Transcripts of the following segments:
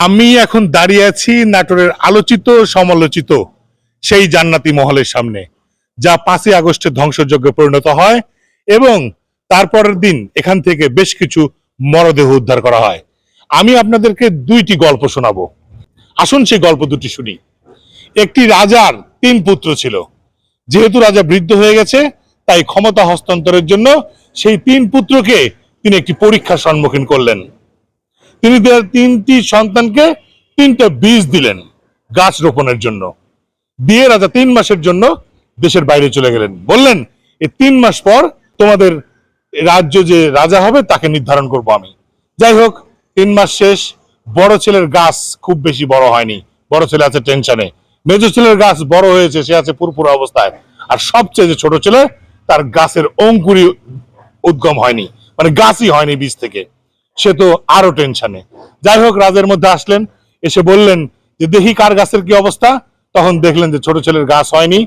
আমি এখন দাঁড়িয়ে আছি নাটোরের আলোচিত, সমালোচিত সেই জান্নাতি মহলের সামনে, যা পাঁচই আগস্টের ধ্বংসযজ্ঞে পরিণত হয় এবং তারপরের দিন এখান থেকে বেশ কিছু মরদেহ উদ্ধার করা হয়। আমি আপনাদেরকে দুইটি গল্প শোনাবো। আসুন সেই গল্প দুটি শুনি। একটি রাজার তিন পুত্র ছিল। যেহেতু রাজা বৃদ্ধ হয়ে গেছে, তাই ক্ষমতা হস্তান্তরের জন্য সেই তিন পুত্রকে তিনি একটি পরীক্ষার সম্মুখীন করলেন। তিনি তার তিনটি সন্তানকে তিনটা বীজ দিলেন গাছ রোপণের জন্য। দিয়ে রাজা তিন মাসের জন্য দেশের বাইরে চলে গেলেন। বললেন এই তিন মাস পর তোমাদের রাজ্য যে রাজা হবে তাকে নির্ধারণ করব আমি। যাই হোক, তিন মাস শেষ, বড় ছেলের গাছ খুব বেশি বড় হয়নি। বড় ছেলে আছে টেনশনে। মেজ ছেলের গাছ বড় হয়েছে, সে আছে পুরপুরা অবস্থায়। আর সবচেয়ে যে ছোট ছেলে, তার গাছের অঙ্কুরি উদ্গম হয়নি। মানে গাছই হয়নি বীজ থেকে। সে তো আরও টেনশনে যাই হোক, রাজের মধ্যে আসলেন, এসে বললেন যে, দেখি কার গাছের কি অবস্থা? তখন দেখলেন যে, ছোট ছেলের গাছ হয়নি,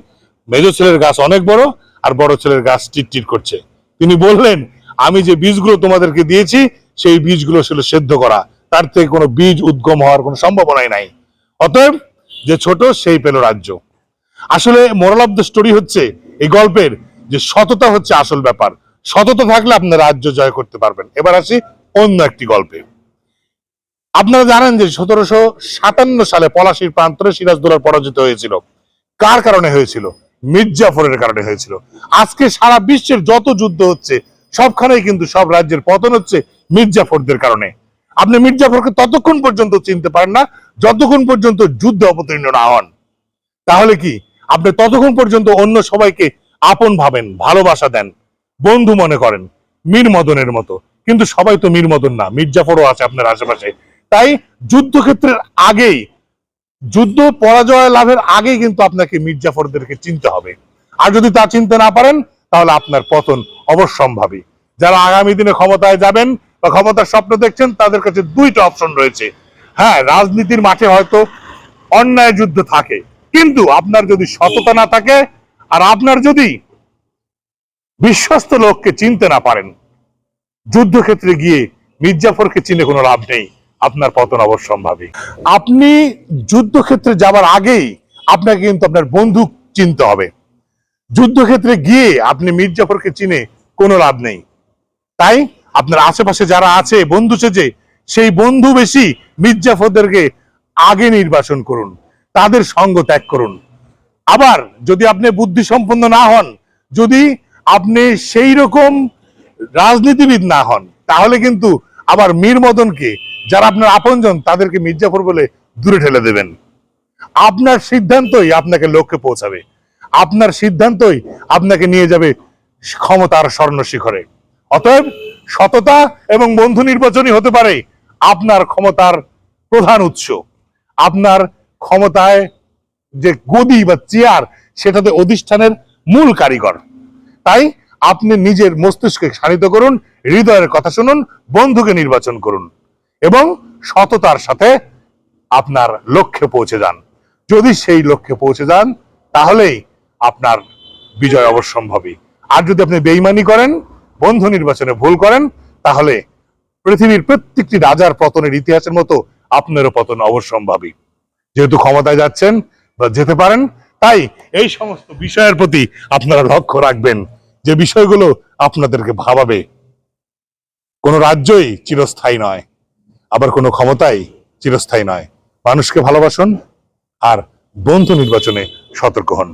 মেজ ছেলের গাছ অনেক বড়, আর বড় ছেলের গাছ টিটটিট করছে। তিনি বললেন, আমি যে বীজগুলো তোমাদেরকে দিয়েছি, সেই বীজগুলো ছিল সেদ্ধ করা। তার থেকে কোনো বীজ উদ্গম হওয়ার কোনো সম্ভাবনাই নাই। অতএব, যে ছোট, সেই পেল রাজ্য। আসলে মোরাল অফ দ্য স্টোরি হচ্ছে, এই গল্পের যে সততা হচ্ছে আসল ব্যাপার। সততা থাকলে আপনি রাজ্য জয় করতে পারবেন। এবার আসি অন্য একটি গল্পে। আপনারা জানেন যে সতেরোশো সাতান্ন সালে পলাশির প্রান্তরে সিরাজদৌলার পরাজিত হয়েছিল। কার কারণে হয়েছিল? মির্জাফরের কারণে হয়েছিল। আজকে সারা বিশ্বের যত যুদ্ধ হচ্ছে, সবখানেই কিন্তু সব রাজ্যের পতন হচ্ছে মির্জাফরদের কারণে। আপনি মির্জাফরকে ততক্ষণ পর্যন্ত চিনতে পারেন না, যতক্ষণ পর্যন্ত যুদ্ধে অবতীর্ণ না হন। তাহলে কি? আপনি ততক্ষণ পর্যন্ত অন্য সবাইকে আপন ভাবেন, ভালোবাসা দেন, বন্ধু মনে করেন মীর মদনের মতো। কিন্তু সবাই তো মীর মদন না মির্জাফরও আছে আপনার আশেপাশে। তাই যুদ্ধক্ষেত্রের আগেই, যুদ্ধ পরাজয় লাভের আগেই কিন্তু আপনাকে মির্জাফরদেরকে চিনতে হবে। আর যদি তা চিনতে না পারেন, তাহলে আপনার পতন অবশ্যম্ভাবী। যারা আগামী দিনে ক্ষমতায় যাবেন বা ক্ষমতার স্বপ্ন দেখছেন, তাদের কাছে দুইটা অপশন রয়েছে। হ্যাঁ রাজনীতির মাঠে হয়তো অন্যায় যুদ্ধ থাকে, কিন্তু আপনার যদি সততা না থাকে, আর আপনার যদি বিশ্বস্ত লোককে চিনতে না পারেন যুদ্ধক্ষেত্রে গিয়ে মির্জাফরকে চিনে কোনো লাভ নেই। আপনার পতন অবশ্যম্ভাবী। আপনি যুদ্ধক্ষেত্রে যাবার আগেই আপনাকে কিন্তু আপনার বন্ধু চিনতে হবে। যুদ্ধক্ষেত্রে গিয়ে আপনি মির্জাফরকে চিনে কোনো লাভ নেই। তাই আপনার আশেপাশে যারা আছে, বন্ধু সেজে সেই বন্ধু বেশি মির্জাফরদেরকে আগে নির্বাচন করুন, তাদের সঙ্গ ত্যাগ করুন। আবার যদি আপনি বুদ্ধি সম্পন্ন না হন, যদি আপনি সেই রকম রাজনীতিবিদ না হন, তাহলে কিন্তু আবার মীর মদনকে যারা আপনার আপনজন তাদেরকে মির্জাফর বলে দূরে ঠেলে দেবেন। আপনার সিদ্ধান্তই আপনাকে লক্ষ্যে পৌঁছাবে। আপনার সিদ্ধান্তই আপনাকে নিয়ে যাবে ক্ষমতার স্বর্ণ শিখরে অতএব সততা এবং বন্ধু নির্বাচনই হতে পারে আপনার ক্ষমতার প্রধান উৎস। আপনার ক্ষমতায় যে গদি বা চেয়ার, সেটাতে অধিষ্ঠানের মূল কারিগর। তাই আপনি নিজের মস্তিষ্কে শানিত করুন, হৃদয়ের কথা শুনুন, বন্ধুকে নির্বাচন করুন এবং সততার সাথে আপনার লক্ষ্যে পৌঁছে যান। যদি সেই লক্ষ্যে পৌঁছে যান, তাহলেই আপনার বিজয় অবশ্যম্ভাবী। আর যদি আপনি বেইমানি করেন, বন্ধু নির্বাচনে ভুল করেন, তাহলে পৃথিবীর প্রত্যেকটি রাজার পতনের ইতিহাসের মতো আপনারও পতন অবশ্যম্ভাবী। যেহেতু ক্ষমতায় যাচ্ছেন বা যেতে পারেন, তাই এই সমস্ত বিষয়ের প্রতি আপনারা লক্ষ্য রাখবেন। যে বিষয়গুলো আপনাদেরকে ভাবাবে। কোনো রাজ্যই চিরস্থায়ী নয়, আবার কোনো ক্ষমতাই চিরস্থায়ী নয়। মানুষকে ভালোবাসুন আর বন্ধু নির্বাচনে সতর্ক হন।